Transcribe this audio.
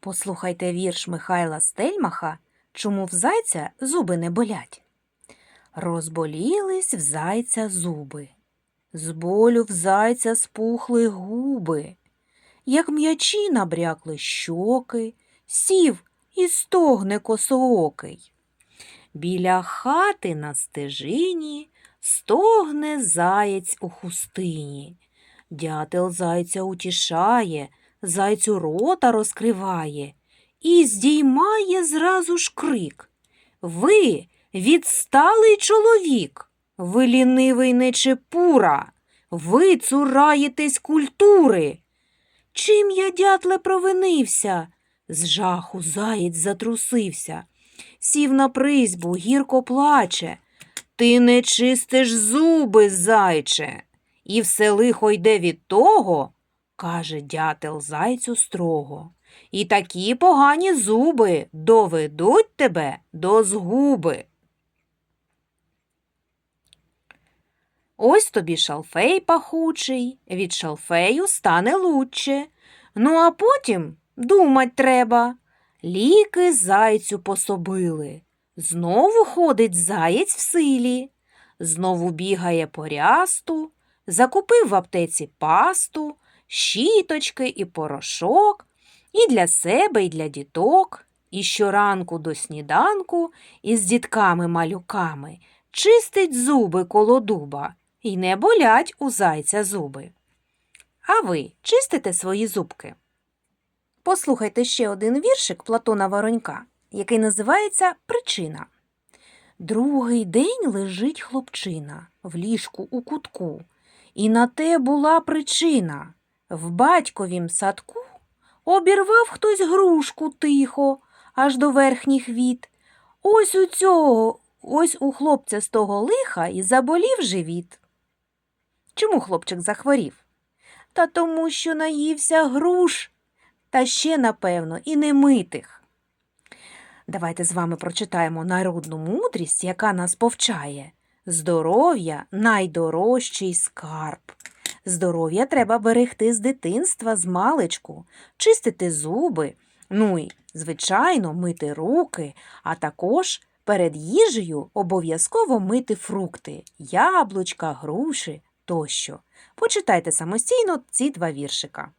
Послухайте вірш Михайла Стельмаха Чому в зайця зуби не болять? Розболілись в зайця зуби, з болю в зайця спухли губи, як м'ячі набрякли щоки, сів і стогне косоокий. Біля хати на стежині стогне заєць у хустині. Дятел зайця утішає, зайцю рота розкриває і здіймає зразу ж крик. Ви відсталий чоловік, ви лінивий нечепура, ви цураєтесь культури. Чим я, дятле, провинився? З жаху заєць затрусився, сів на призьбу, гірко плаче. Ти не чистиш зуби, зайче, і все лихо йде від того, каже дятел зайцю строго. І такі погані зуби доведуть тебе до згуби. Ось тобі шалфей пахучий, від шалфею стане лучче. Ну, а потім думать треба. Ліки зайцю пособили. Знову ходить заєць в силі, знову бігає по рясту, закупив в аптеці пасту, щіточки і порошок, і для себе, і для діток, і щоранку до сніданку із дітками-малюками чистить зуби коло дуба, і не болять у зайця зуби. А ви чистите свої зубки? Послухайте ще один віршик Платона Воронька, який називається Причина. Другий день лежить хлопчина в ліжку у кутку, і на те була причина. В батьковім садку обірвав хтось грушку тихо, аж до верхніх віт. Ось у цього, ось у хлопця з того лиха і заболів живіт. Чому хлопчик захворів? Та тому, що наївся груш, та ще, напевно, і немитих. Давайте з вами прочитаємо народну мудрість, яка нас повчає. Здоров'я найдорожчий скарб. Здоров'я треба берегти з дитинства, з маличку, чистити зуби, ну і, звичайно, мити руки, а також перед їжею обов'язково мити фрукти, яблучка, груші тощо. Почитайте самостійно ці два віршика.